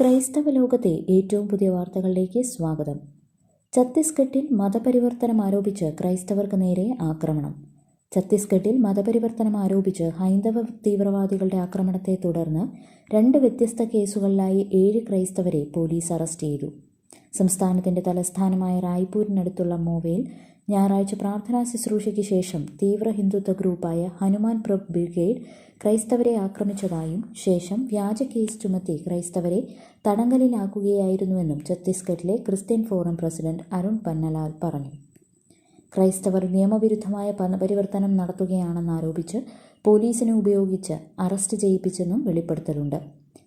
ക്രൈസ്തവ ലോകത്തെ ഏറ്റവും പുതിയ വാർത്തകളിലേക്ക് സ്വാഗതം. ഛത്തീസ്ഗഡിൽ മതപരിവർത്തനം ആരോപിച്ച് ക്രൈസ്തവർക്ക് നേരെ ആക്രമണം. ഛത്തീസ്ഗഡിൽ മതപരിവർത്തനം ആരോപിച്ച് ഹൈന്ദവ തീവ്രവാദികളുടെ ആക്രമണത്തെ തുടർന്ന് രണ്ട് വ്യത്യസ്ത കേസുകളിലായി ഏഴ് ക്രൈസ്തവരെ പോലീസ് അറസ്റ്റ് ചെയ്തു. സംസ്ഥാനത്തിന്റെ തലസ്ഥാനമായ റായ്പൂരിനടുത്തുള്ള മോവയിൽ ഞായറാഴ്ച പ്രാർത്ഥനാ ശുശ്രൂഷയ്ക്ക് ശേഷം തീവ്ര ഹിന്ദുത്വ ഗ്രൂപ്പായ ഹനുമാൻ പ്രഭ് ബ്രിഗേഡ് ക്രൈസ്തവരെ ആക്രമിച്ചതായും ശേഷം വ്യാജ കേസ് ചുമത്തി ക്രൈസ്തവരെ തടങ്കലിലാക്കുകയായിരുന്നുവെന്നും ഛത്തീസ്ഗഡിലെ Christian forum president Arun Pannalal പറഞ്ഞു. ക്രൈസ്തവർ നിയമവിരുദ്ധമായ പരിവർത്തനം നടത്തുകയാണെന്നാരോപിച്ച് പോലീസിനെ ഉപയോഗിച്ച് അറസ്റ്റ് ചെയ്യിപ്പിച്ചെന്നും വെളിപ്പെടുത്തലുണ്ട്.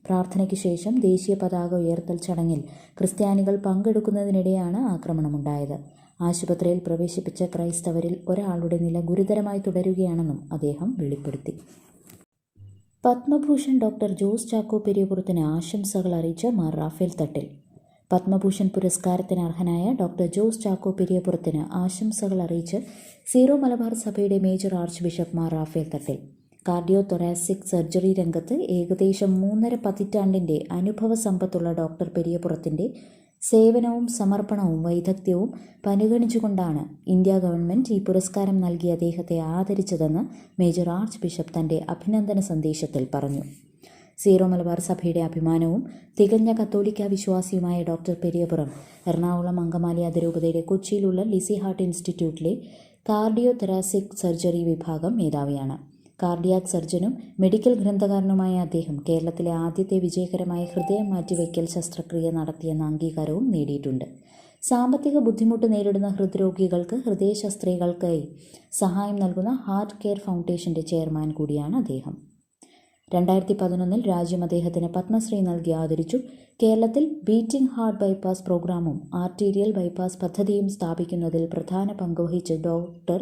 പ്രാർത്ഥനയ്ക്ക് ശേഷം ദേശീയ പതാക ഉയർത്തൽ ചടങ്ങിൽ ക്രിസ്ത്യാനികൾ പങ്കെടുക്കുന്നതിനിടെയാണ് ആക്രമണമുണ്ടായത്. ആശുപത്രിയിൽ പ്രവേശിപ്പിച്ച ക്രൈസ്തവരിൽ ഒരാളുടെ നില ഗുരുതരമായി തുടരുകയാണെന്നും അദ്ദേഹം വെളിപ്പെടുത്തി. പത്മഭൂഷൺ ഡോക്ടർ ജോസ് ചാക്കോ പെരിയപുറത്തിന് ആശംസകൾ അറിയിച്ച മാർ റാഫേൽ തട്ടിൽ. പത്മഭൂഷൺ പുരസ്കാരത്തിന് അർഹനായ ഡോക്ടർ ജോസ് ചാക്കോ പെരിയപുറത്തിന് ആശംസകൾ അറിയിച്ച് സീറോ മലബാർ സഭയുടെ major archbishop Mar Raphael Thattil. Cardio thoracic surgery രംഗത്ത് ഏകദേശം മൂന്നര പതിറ്റാണ്ടിന്റെ അനുഭവ സമ്പത്തുള്ള ഡോക്ടർ പെരിയപുറത്തിന്റെ സേവനവും സമർപ്പണവും വൈദഗ്ധ്യവും പരിഗണിച്ചുകൊണ്ടാണ് ഇന്ത്യ ഗവൺമെന്റ് ഈ പുരസ്കാരം നൽകി അദ്ദേഹത്തെ ആദരിച്ചതെന്ന് മേജർ ആർച്ച് ബിഷപ്പ് തന്റെ അഭിനന്ദന സന്ദേശത്തിൽ പറഞ്ഞു. സീറോ മലബാർ സഭയുടെ അഭിമാനവും തികഞ്ഞ കത്തോലിക്ക വിശ്വാസിയുമായ ഡോക്ടർ പെരിയപുറം എറണാകുളം അങ്കമാലി അതിരൂപതയുടെ കൊച്ചിയിലുള്ള ലിസി ഹാർട്ട് ഇൻസ്റ്റിറ്റ്യൂട്ടിലെ കാർഡിയോ സർജറി വിഭാഗം മേധാവിയാണ്. കാർഡിയാക് സർജനും മെഡിക്കൽ ഗ്രന്ഥകാരനുമായ അദ്ദേഹം കേരളത്തിലെ ആദ്യത്തെ വിജയകരമായ ഹൃദയം മാറ്റിവയ്ക്കൽ ശസ്ത്രക്രിയ നടത്തിയെന്ന അംഗീകാരവും നേടിയിട്ടുണ്ട്. സാമ്പത്തിക ബുദ്ധിമുട്ട് നേരിടുന്ന ഹൃദ്രോഗികൾക്ക് ഹൃദയശസ്ത്രീകൾക്കായി സഹായം നൽകുന്ന ഹാർട്ട് കെയർ ഫൗണ്ടേഷന്റെ ചെയർമാൻ കൂടിയാണ് അദ്ദേഹം. രണ്ടായിരത്തി പതിനൊന്നിൽ രാജ്യം അദ്ദേഹത്തിന് പത്മശ്രീ നൽകി ആദരിച്ചു. കേരളത്തിൽ ബീറ്റിംഗ് ഹാർട്ട് ബൈപ്പാസ് പ്രോഗ്രാമും ആർട്ടീരിയൽ ബൈപ്പാസ് പദ്ധതിയും സ്ഥാപിക്കുന്നതിൽ പ്രധാന പങ്കുവഹിച്ച ഡോക്ടർ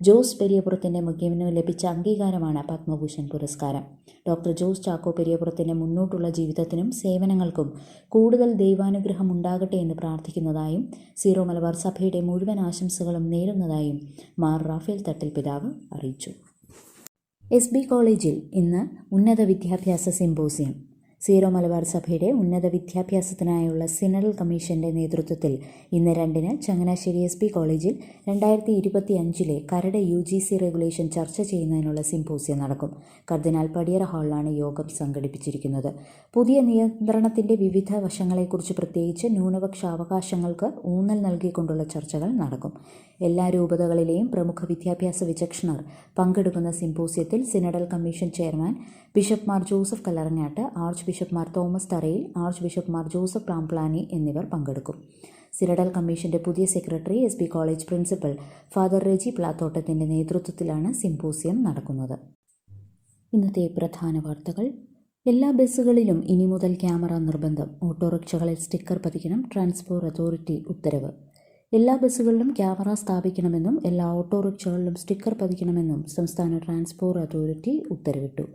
ജോസ് പെരിയപുറത്തിന്റെ മുഖ്യമിനു ലഭിച്ച അംഗീകാരമാണ് പത്മഭൂഷൺ പുരസ്കാരം. ഡോക്ടർ ജോസ് ചാക്കോ പെരിയപുറത്തിന്റെ മുന്നോട്ടുള്ള ജീവിതത്തിനും സേവനങ്ങൾക്കും കൂടുതൽ ദൈവാനുഗ്രഹം ഉണ്ടാകട്ടെ എന്ന് പ്രാർത്ഥിക്കുന്നതായും സീറോ മലബാർ സഭയുടെ മുഴുവൻ ആശംസകളും നേരുന്നതായും മാർ റാഫേൽ തട്ടിൽ പിതാവ് അറിയിച്ചു. എസ് ബി കോളേജിൽ ഇന്ന് ഉന്നത വിദ്യാഭ്യാസ സിമ്പോസിയം സീറോ മലബാർ സഭയുടെ ഉന്നത വിദ്യാഭ്യാസത്തിനായുള്ള സിനറൽ കമ്മീഷന്റെ നേതൃത്വത്തിൽ ഇന്ന് രണ്ടിന് ചങ്ങനാശ്ശേരി എസ് പി കോളേജിൽ രണ്ടായിരത്തി ഇരുപത്തി അഞ്ചിലെ കരട് യു ജി സി റെഗുലേഷൻ ചർച്ച ചെയ്യുന്നതിനുള്ള സിംപോസിയം നടക്കും. കർദിനാൾ പടിയറ ഹാളിലാണ് യോഗം സംഘടിപ്പിച്ചിരിക്കുന്നത്. പുതിയ നിയന്ത്രണത്തിന്റെ വിവിധ വശങ്ങളെക്കുറിച്ച് പ്രത്യേകിച്ച് ന്യൂനപക്ഷ അവകാശങ്ങൾക്ക് ഊന്നൽ നൽകിക്കൊണ്ടുള്ള ചർച്ചകൾ നടക്കും. എല്ലാ രൂപതകളിലെയും പ്രമുഖ വിദ്യാഭ്യാസ വിചക്ഷണർ പങ്കെടുക്കുന്ന സിമ്പോസിയത്തിൽ synodal commission chairman bishop Mar Joseph Kallarangatt archbishop Mar Thomas Tharayil archbishop Mar Joseph Pamplany എന്നിവർ പങ്കെടുക്കും. സിരഡൽ കമ്മീഷന്റെ പുതിയ secretary S B college principal father Reji പ്ലാത്തോട്ടത്തിന്റെ നേതൃത്വത്തിലാണ് സിമ്പോസിയം നടക്കുന്നത്. ഇന്നത്തെ പ്രധാന വാർത്തകൾ. എല്ലാ ബസ്സുകളിലും ഇനി മുതൽ ക്യാമറ നിർബന്ധം. ഓട്ടോറിക്ഷകളിൽ സ്റ്റിക്കർ പതിക്കണം ട്രാൻസ്പോർട്ട് അതോറിറ്റി ഉത്തരവ്. എല്ലാ ബസ്സുകളിലും ക്യാമറ സ്ഥാപിക്കണമെന്നും എല്ലാ ഓട്ടോറിക്ഷകളിലും സ്റ്റിക്കർ പതിക്കണമെന്നും സംസ്ഥാന ട്രാൻസ്പോർട്ട് അതോറിറ്റി ഉത്തരവിട്ടു.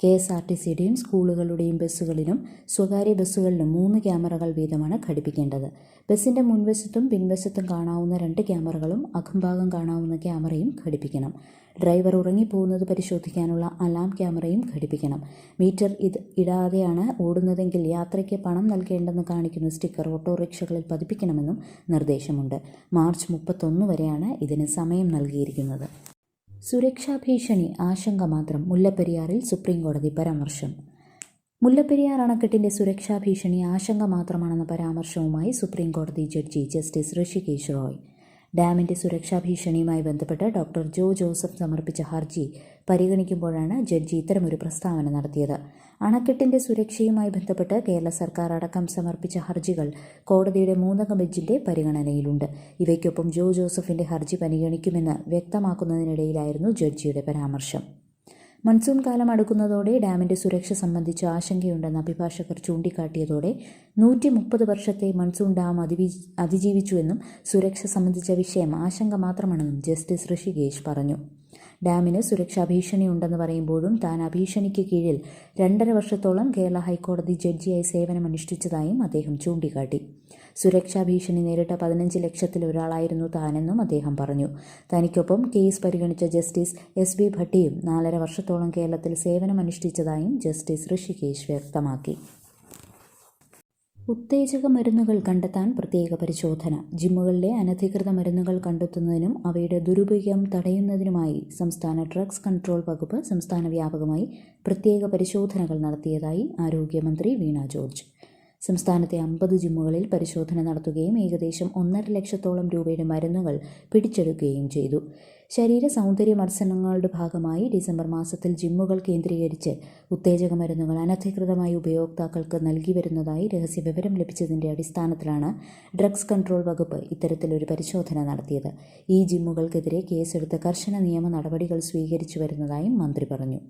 കെ എസ് ആർ ടി സിയുടെയും സ്കൂളുകളുടെയും ബസ്സുകളിലും സ്വകാര്യ ബസ്സുകളിലും മൂന്ന് ക്യാമറകൾ വീതമാണ് ഘടിപ്പിക്കേണ്ടത്. ബസ്സിന്റെ മുൻവശത്തും പിൻവശത്തും കാണാവുന്ന രണ്ട് ക്യാമറകളും അഖംഭാഗം കാണാവുന്ന ക്യാമറയും ഘടിപ്പിക്കണം. ഡ്രൈവർ ഉറങ്ങിപ്പോകുന്നത് പരിശോധിക്കാനുള്ള അലാം ക്യാമറയും ഘടിപ്പിക്കണം. മീറ്റർ ഇത് ഇടാതെയാണ് ഓടുന്നതെങ്കിൽ യാത്രയ്ക്ക് പണം നൽകേണ്ടെന്ന് കാണിക്കുന്ന സ്റ്റിക്കർ ഓട്ടോറിക്ഷകളിൽ പതിപ്പിക്കണമെന്നും നിർദ്ദേശമുണ്ട്. മാർച്ച് മുപ്പത്തൊന്ന് വരെയാണ് ഇതിന് സമയം നൽകിയിരിക്കുന്നത്. സുരക്ഷാ ഭീഷണി ആശങ്ക മാത്രം മുല്ലപ്പെരിയാറിൽ സുപ്രീം കോടതി പരാമർശം. മുല്ലപ്പെരിയാർ അണക്കെട്ടിന്റെ സുരക്ഷാ ഭീഷണി ആശങ്ക മാത്രമാണെന്ന പരാമർശവുമായി സുപ്രീം കോടതി ജഡ്ജി ജസ്റ്റിസ് ഋഷികേശ് റോയ് ഡാമിന്റെ സുരക്ഷാ ഭീഷണിയുമായി ബന്ധപ്പെട്ട് ഡോക്ടർ ജോ ജോസഫ് സമർപ്പിച്ച ഹർജി പരിഗണിക്കുമ്പോഴാണ് ജഡ്ജി ഇത്തരമൊരു പ്രസ്താവന നടത്തിയത്. അണക്കെട്ടിന്റെ സുരക്ഷയുമായി ബന്ധപ്പെട്ട് കേരള സർക്കാർ അടക്കം സമർപ്പിച്ച ഹർജികൾ കോടതിയുടെ മൂന്നംഗ ബെഞ്ചിന്റെ പരിഗണനയിലുണ്ട്. ഇവയ്ക്കൊപ്പം ജോ ജോസഫിന്റെ ഹർജി പരിഗണിക്കുമെന്ന് വ്യക്തമാക്കുന്നതിനിടയിലായിരുന്നു ജഡ്ജിയുടെ പരാമർശം. മൺസൂൺ കാലം അടുക്കുന്നതോടെ ഡാമിന്റെ സുരക്ഷ സംബന്ധിച്ച് ആശങ്കയുണ്ടെന്ന് അഭിഭാഷകർ ചൂണ്ടിക്കാട്ടിയതോടെ നൂറ്റി മുപ്പത് വർഷത്തെ മൺസൂൺ ഡാം അതിവി അതിജീവിച്ചുവെന്നും സുരക്ഷ സംബന്ധിച്ച വിഷയം ആശങ്ക മാത്രമാണെന്നും ജസ്റ്റിസ് ഋഷികേശ് പറഞ്ഞു. ഡാമിന് സുരക്ഷാ ഭീഷണിയുണ്ടെന്ന് പറയുമ്പോഴും താൻ അഭീഷണിക്ക് കീഴിൽ രണ്ടര വർഷത്തോളം കേരള ഹൈക്കോടതി ജഡ്ജിയായി സേവനമനുഷ്ഠിച്ചതായും അദ്ദേഹം ചൂണ്ടിക്കാട്ടി. സുരക്ഷാ ഭീഷണി നേരിട്ട പതിനഞ്ച് ലക്ഷത്തിൽ ഒരാളായിരുന്നു താനെന്നും അദ്ദേഹം പറഞ്ഞു. തനിക്കൊപ്പം കേസ് പരിഗണിച്ച ജസ്റ്റിസ് എസ് ബി ഭട്ടിയും നാലര വർഷത്തോളം കേരളത്തിൽ സേവനമനുഷ്ഠിച്ചതായും ജസ്റ്റിസ് ഋഷികേശ് വ്യക്തമാക്കി. ഉത്തേജക മരുന്നുകൾ കണ്ടെത്താൻ പ്രത്യേക പരിശോധന. ജിമ്മുകളിലെ അനധികൃത മരുന്നുകൾ കണ്ടെത്തുന്നതിനും അവയുടെ ദുരുപയോഗം തടയുന്നതിനുമായി സംസ്ഥാന ഡ്രഗ്സ് കൺട്രോൾ വകുപ്പ് സംസ്ഥാന വ്യാപകമായി പ്രത്യേക പരിശോധനകൾ നടത്തിയതായി ആരോഗ്യമന്ത്രി വീണ ജോർജ്. സംസ്ഥാനത്തെ അമ്പത് ജിമ്മുകളിൽ പരിശോധന നടത്തുകയും ഏകദേശം ഒന്നര ലക്ഷത്തോളം രൂപയുടെ മരുന്നുകൾ പിടിച്ചെടുക്കുകയും ചെയ്തു. ശരീര സൗന്ദര്യ മത്സരങ്ങളുടെ ഭാഗമായി ഡിസംബർ മാസത്തിൽ ജിമ്മുകൾ കേന്ദ്രീകരിച്ച് ഉത്തേജക മരുന്നുകൾ അനധികൃതമായി ഉപയോക്താക്കൾക്ക് നൽകി വരുന്നതായി രഹസ്യ വിവരം ലഭിച്ചതിന്റെ അടിസ്ഥാനത്തിലാണ് ഡ്രഗ്സ് കൺട്രോൾ വകുപ്പ് ഇത്തരത്തിലൊരു പരിശോധന നടത്തിയത്. ഈ ജിമ്മുകൾക്കെതിരെ കേസെടുത്ത് കർശന നിയമ നടപടികൾ സ്വീകരിച്ചു വരുന്നതായും മന്ത്രി പറഞ്ഞു.